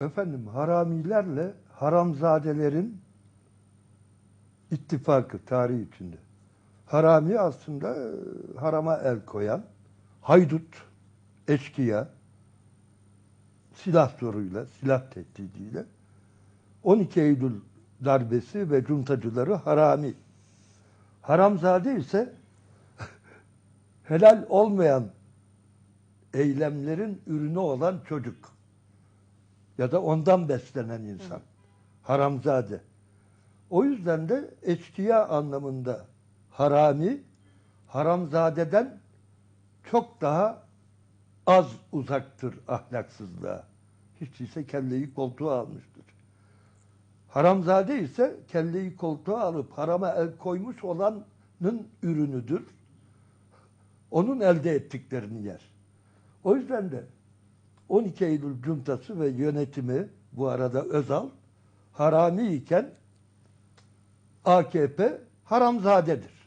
Efendim haramilerle haramzadelerin ittifakı tarih içinde. Harami aslında e, harama el koyan, haydut, eşkıya, silah zoruyla, silah tehdidiyle 12 Eylül darbesi ve cuntacıları harami. Haramzade ise helal olmayan eylemlerin ürünü olan çocuk ya da ondan beslenen insan. Haramzade. O yüzden de eşkıya anlamında harami, haramzadeden çok daha az uzaktır ahlaksızlığa. Hiç ise kelleyi koltuğa almıştır. Haramzade ise kelleyi koltuğa alıp harama el koymuş olanın ürünüdür. Onun elde ettiklerini yer. O yüzden de 12 Eylül cuntası ve yönetimi bu arada Özal harami iken AKP haramzadedir.